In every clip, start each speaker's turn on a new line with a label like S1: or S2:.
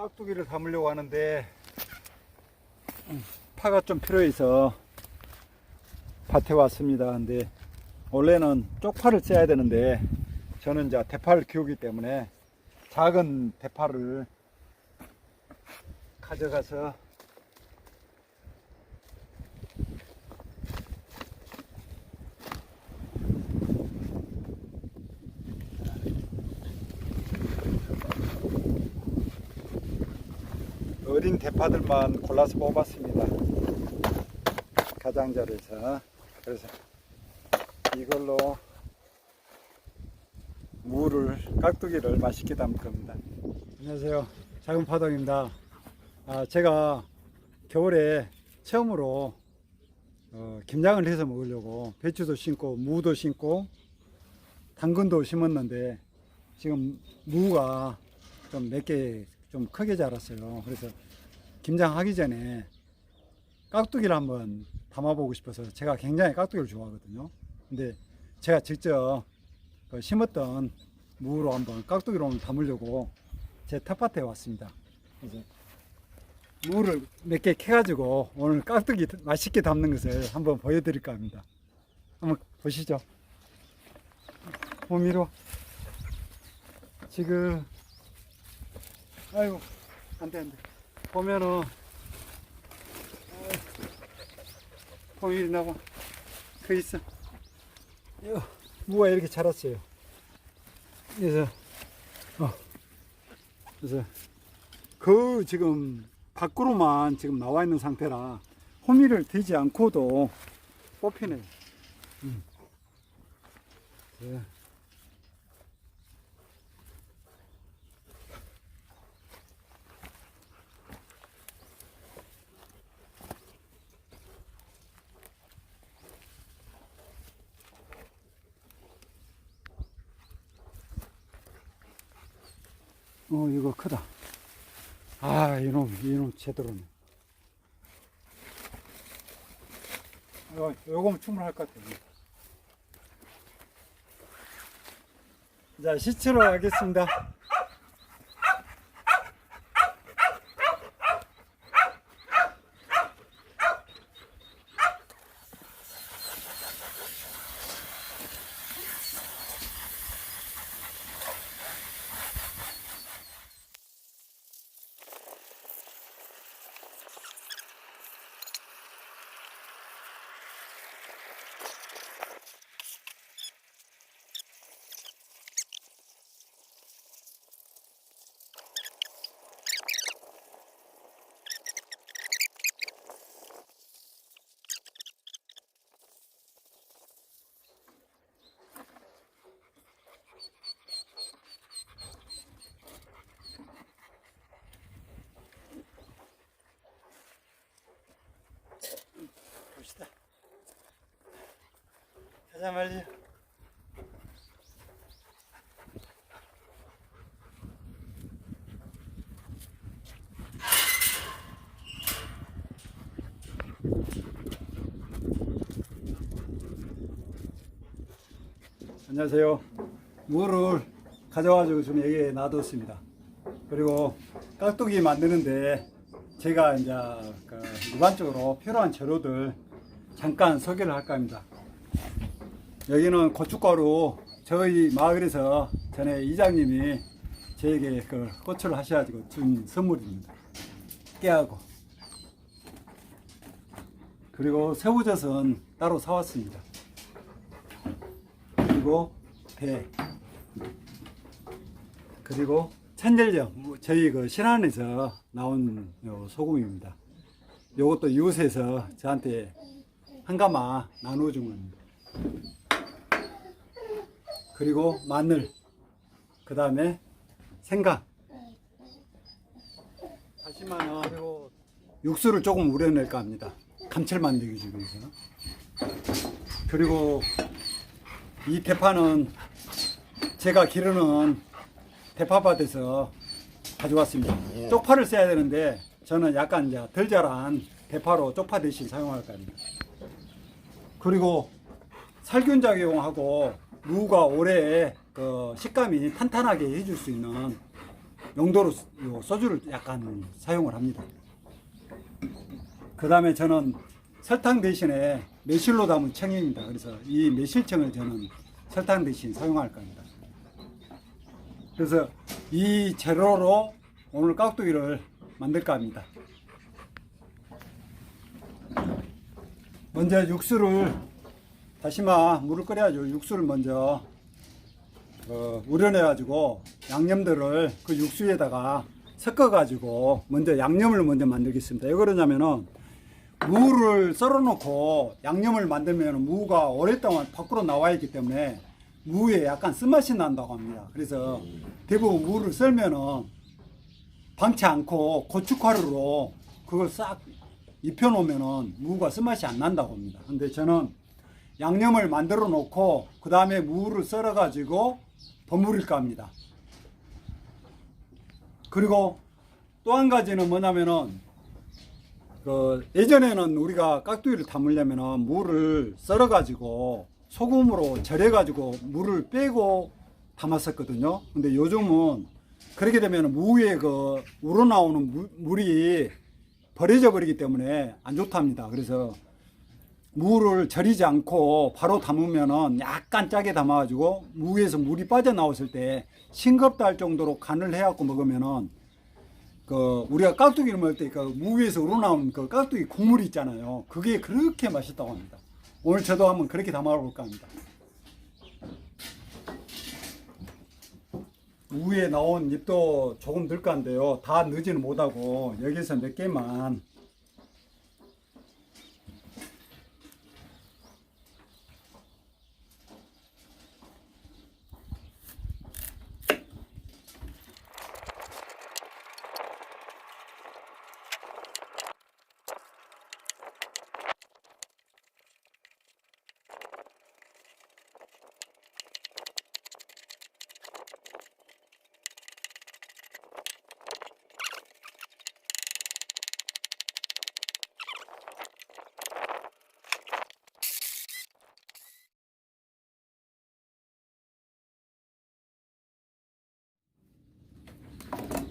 S1: 깍두기를 담으려고 하는데 음, 파가 좀 필요해서 밭에 왔습니다. 근데 원래는 쪽파를 써야 되는데 저는 이제 대파를 키우기 때문에 작은 대파를 가져가서 어린 대파들만 골라서 뽑았습니다. 가장자리에서 그래서 이걸로 무를 깍두기를 맛있게 담을 겁니다. 안녕하세요. 작은 파동입니다. 아, 제가 겨울에 처음으로 어, 김장을 해서 먹으려고 배추도 심고 무도 심고 당근도 심었는데 지금 무가 좀 몇 개 좀 크게 자랐어요. 그래서 김장하기 전에 깍두기를 한번 담아보고 싶어서 제가 굉장히 깍두기를 좋아하거든요. 근데 제가 직접 그 심었던 무로 한번 깍두기로 한번 담으려고 제 텃밭에 왔습니다. 그래서 무를 몇 개 캐가지고 오늘 깍두기 맛있게 담는 것을 한번 보여드릴까 합니다. 한번 보시죠. 봄이로 지금 아이고 안돼 안돼 보면은 봄이 나고 그 있어 무가 이렇게 자랐어요. 그래서 어 그래서 그 지금 밖으로만 지금 나와 있는 상태라 호미를 대지 않고도 뽑히네요. 음. 네. 어, 이거 크다. 아, 이놈, 이놈 제대로네. 어, 요거면 충분할 것 같아요. 자, 시치로 하겠습니다. 가자 말이야. 안녕하세요. 무를 가져와가지고 좀 여기에 놔뒀습니다. 그리고 깍두기 만드는데 제가 이제 그 일반적으로 필요한 재료들 잠깐 소개를 할까 합니다. 여기는 고춧가루 저희 마을에서 전에 이장님이 저에게 그 고추를 하셔가지고 준 선물입니다. 깨하고 그리고 새우젓은 따로 사왔습니다. 그리고 배 그리고 천절정 저희 그 신안에서 나온 요 소금입니다. 요것도 이웃에서 저한테 한 가마 나눠준 겁니다. 그리고 마늘, 그 다음에 생강. 그리고 육수를 조금 우려낼까 합니다. 감칠맛 내기 위해서. 그리고 이 대파는 제가 기르는 대파밭에서 가져왔습니다. 쪽파를 써야 되는데 저는 약간 이제 덜 자란 대파로 쪽파 대신 사용할 겁니다. 그리고 살균 작용하고 무가 오래 그 식감이 탄탄하게 해줄 수 있는 용도로 요 소주를 약간 사용을 합니다. 그 다음에 저는 설탕 대신에 매실로 담은 청입니다. 그래서 이 매실청을 저는 설탕 대신 사용할 겁니다. 그래서 이 재료로 오늘 깍두기를 만들까 합니다. 먼저 육수를 다시마 물을 끓여가지고 육수를 먼저 어, 우려내가지고 양념들을 그 육수에다가 섞어가지고 먼저 양념을 먼저 만들겠습니다. 왜 그러냐면은 무를 썰어놓고 양념을 만들면 무가 오랫동안 밖으로 나와 있기 때문에 무에 약간 쓴맛이 난다고 합니다. 그래서 대부분 무를 썰면은 방치 않고 고춧가루로 그걸 싹 입혀놓으면은 무가 쓴맛이 안 난다고 합니다. 근데 저는 양념을 만들어 놓고 그 다음에 무를 썰어 가지고 버무릴까 합니다. 그리고 또 한 가지는 뭐냐면은 그 예전에는 우리가 깍두기를 담으려면은 물을 썰어 가지고 소금으로 절여 가지고 물을 빼고 담았었거든요. 근데 요즘은 그렇게 되면 무에 그 우러나오는 물, 물이 버려져 버리기 때문에 안 좋답니다. 그래서 무를 절이지 않고 바로 담으면은 약간 짜게 담아가지고 무에서 물이 빠져나왔을 때 싱겁다 할 정도로 간을 해갖고 먹으면은 그 우리가 깍두기를 먹을 때 그 무에서 우러나오는 그 깍두기 국물이 있잖아요. 그게 그렇게 맛있다고 합니다. 오늘 저도 한번 그렇게 담아볼까 합니다. 무에 나온 잎도 조금 넣을까인데요. 다 넣지는 못하고 여기서 몇 개만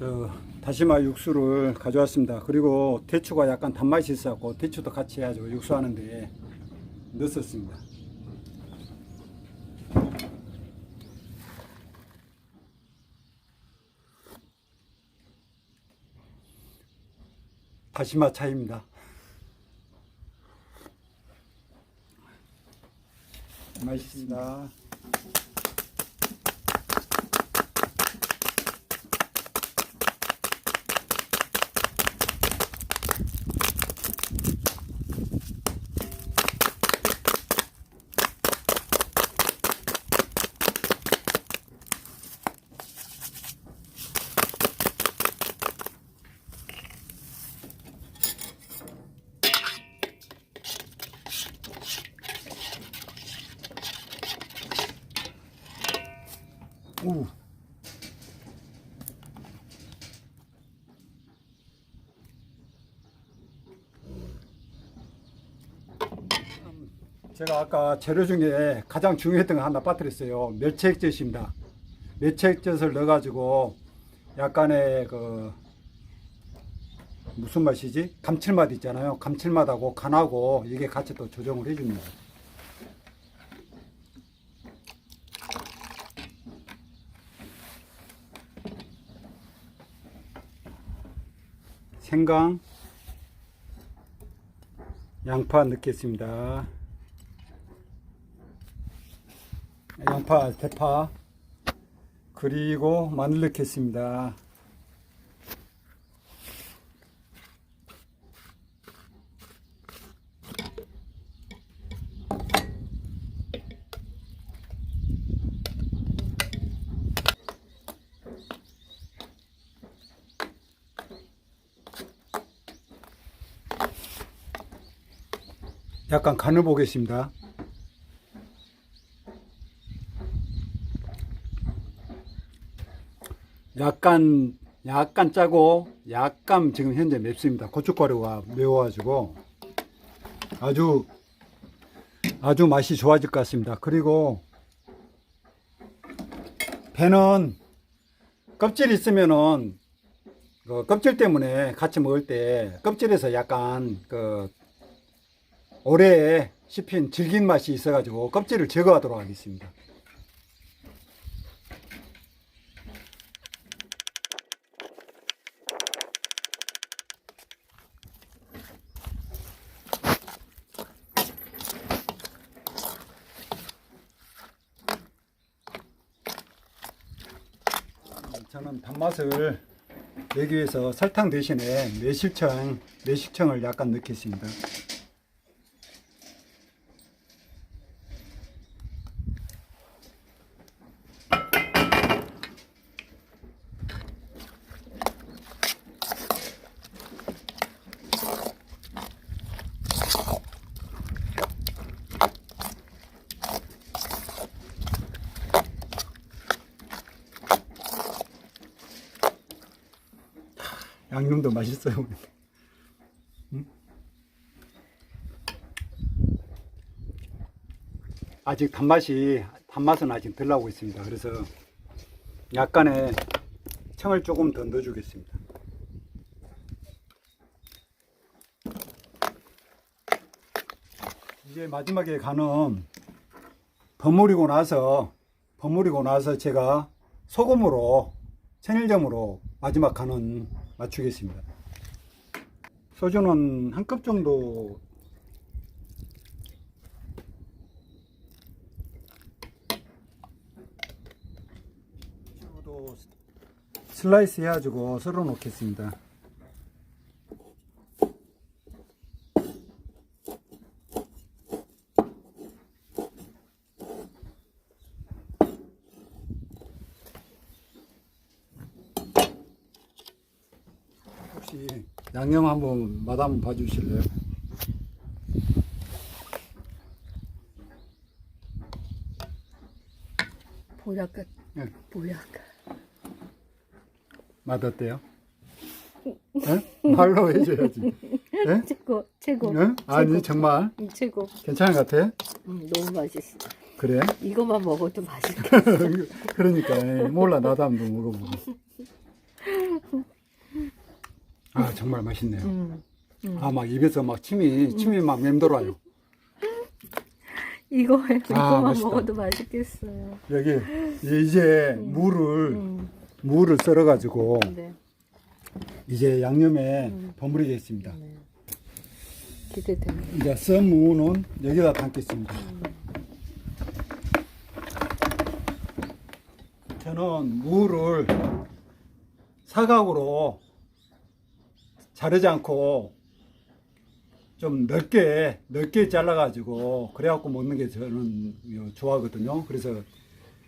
S1: 저 다시마 육수를 가져왔습니다. 그리고 대추가 약간 단맛이 있어갖고 대추도 같이 해가지고 육수하는데 넣었습니다. 다시마 차입니다. 맛있습니다. 오. 제가 아까 재료 중에 가장 중요했던 거 하나 빠뜨렸어요. 멸치액젓입니다. 멸치액젓을 넣어가지고 약간의 그 무슨 맛이지? 감칠맛 있잖아요. 감칠맛하고 간하고 이게 같이 또 조정을 해줍니다. 생강, 양파 넣겠습니다. 양파, 대파, 그리고 마늘 넣겠습니다. 약간 간을 보겠습니다. 약간 약간 짜고 약간 지금 현재 맵습니다. 고춧가루가 매워가지고 아주 아주 맛이 좋아질 것 같습니다. 그리고 배는 껍질 있으면은 그 껍질 때문에 같이 먹을 때 껍질에서 약간 그 오래 씹힌 질긴 맛이 있어가지고 껍질을 제거하도록 하겠습니다. 저는 단맛을 내기 위해서 설탕 대신에 매실청, 매실청을 약간 넣겠습니다. 양념도 맛있어요. 음? 아직 단맛이 단맛은 아직 덜 나고 있습니다. 그래서 약간의 청을 조금 더 넣어주겠습니다. 이제 마지막에 간은 버무리고 나서 버무리고 나서 제가 소금으로 천일점으로 마지막 간은 맞추겠습니다. 소주는 한 컵 정도 슬라이스 해가지고 썰어 놓겠습니다. 혹시 양념 한번 맛 한번 봐주실래요?
S2: 보약가
S1: 예.
S2: 보약가
S1: 맛 어때요? 예? 말로 해줘야지. 예?
S2: 최고 최고
S1: 예? 아니. 정말
S2: 음, 최고
S1: 괜찮은 것 같아?
S2: 음, 너무 맛있어
S1: 그래?
S2: 이것만 먹어도 맛있어
S1: 그러니까 예, 몰라 나도 한번 먹어보고. 아 정말 맛있네요.
S2: 음, 음.
S1: 아막 입에서 막 침이 침이 막 맴돌아요.
S2: 이거 이것만
S1: 맛있다.
S2: 먹어도 맛있겠어요
S1: 여기 이제 물을
S2: 음,
S1: 물을 썰어 가지고
S2: 네,
S1: 이제 양념에 버무리겠습니다.
S2: 네. 기대됩니다
S1: 이제 썬 무는 여기다 담겠습니다. 저는 무를 사각으로 자르지 않고 좀 넓게 넓게 잘라가지고 그래갖고 먹는 게 저는 좋아하거든요. 그래서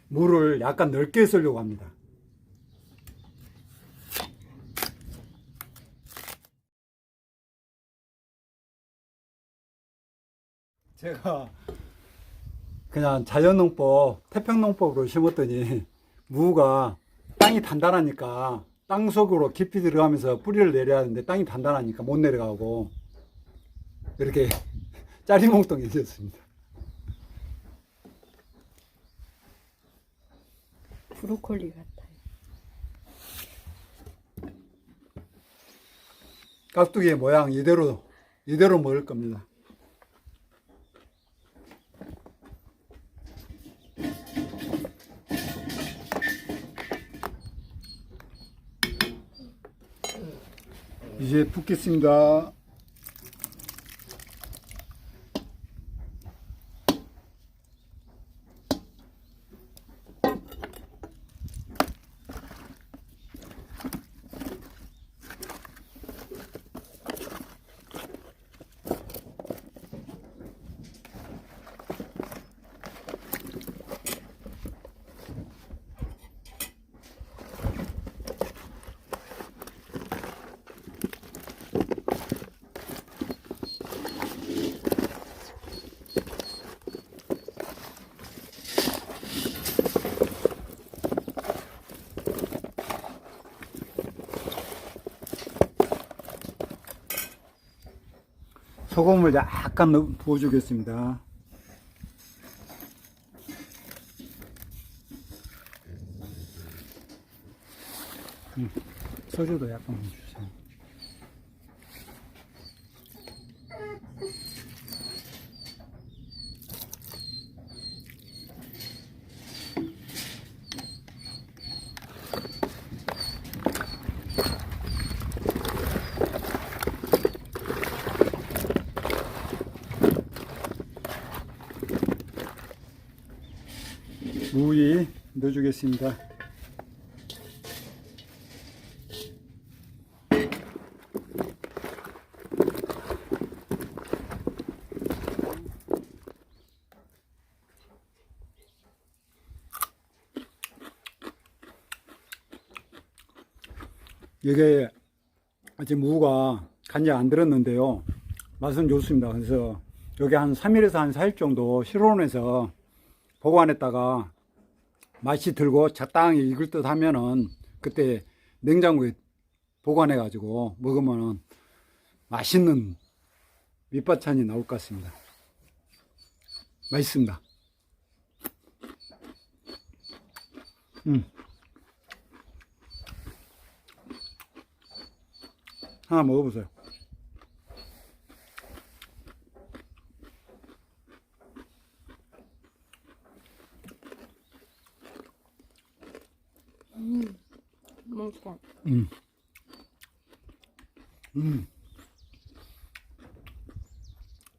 S1: 무를 약간 넓게 썰려고 합니다. 제가 그냥 자연농법, 태평농법으로 심었더니 무가 땅이 단단하니까 땅 속으로 깊이 들어가면서 뿌리를 내려야 하는데 땅이 단단하니까 못 내려가고 이렇게 짜리몽땅이 되었습니다.
S2: 브로콜리 같아요
S1: 깍두기의 모양 이대로 이대로 먹을 겁니다. 이제 붓겠습니다. 소금을 약간 부어주겠습니다. 음, 소주도 약간 주세요. 무위 넣어주겠습니다. 이게 아직 무가 간장 안 들었는데요. 맛은 좋습니다. 그래서 여기 한 3일에서 한 4일 정도 실온에서 보관했다가 맛이 들고 적당히 익을 듯 하면은 그때 냉장고에 보관해 가지고 먹으면은 맛있는 밑반찬이 나올 것 같습니다. 맛있습니다. 음. 하나 먹어보세요.
S2: 맛있어.
S1: 음. 음.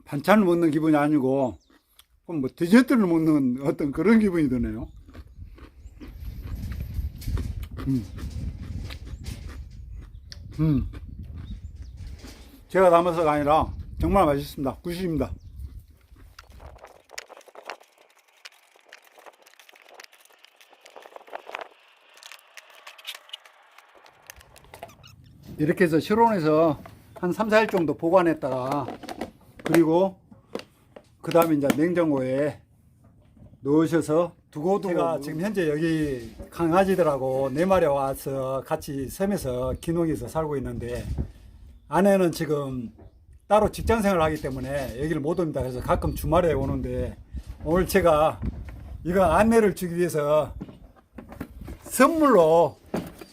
S1: 반찬을 먹는 기분이 아니고, 뭐 디저트를 먹는 어떤 그런 기분이 드네요. 음. 음. 제가 담아서가 아니라 정말 맛있습니다. 굿입니다. 이렇게 해서 실온에서 한 3, 4일 정도 보관했다가 그리고 그 다음에 이제 냉장고에 넣으셔서 두고 두고 제가 지금 현재 여기 강아지들하고 네 마리 와서 같이 섬에서 기농에서 살고 있는데 아내는 지금 따로 직장 생활을 하기 때문에 여기를 못 옵니다. 그래서 가끔 주말에 오는데 오늘 제가 이거 안내를 주기 위해서 선물로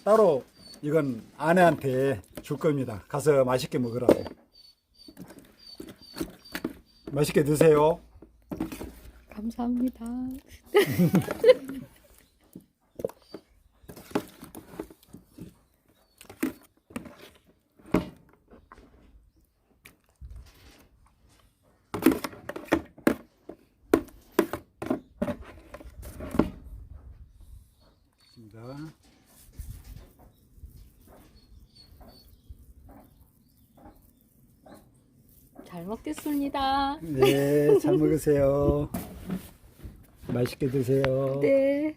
S1: 따로 이건 아내한테 줄 겁니다. 가서 맛있게 먹으라고. 맛있게 드세요. 감사합니다.
S2: 잘 먹겠습니다.
S1: 네, 잘 먹으세요. 맛있게 드세요.
S2: 네.